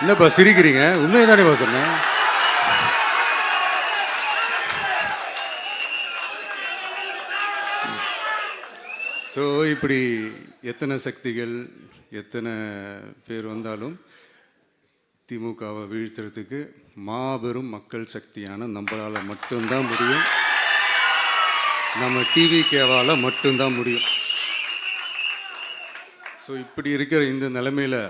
என்னப்பா சிரிக்கிறீங்க? உண்மையை தானேப்பா சொன்னேன். ஸோ இப்படி எத்தனை சக்திகள் எத்தனை பேர் வந்தாலும் திமுகவை வீழ்த்துறதுக்கு மாபெரும் மக்கள் சக்தியான நம்மளால் மட்டும்தான் முடியும். நம்ம டிவி கேவால் மட்டும்தான் முடியும். ஸோ இப்படி இருக்கிற இந்த நிலைமையில்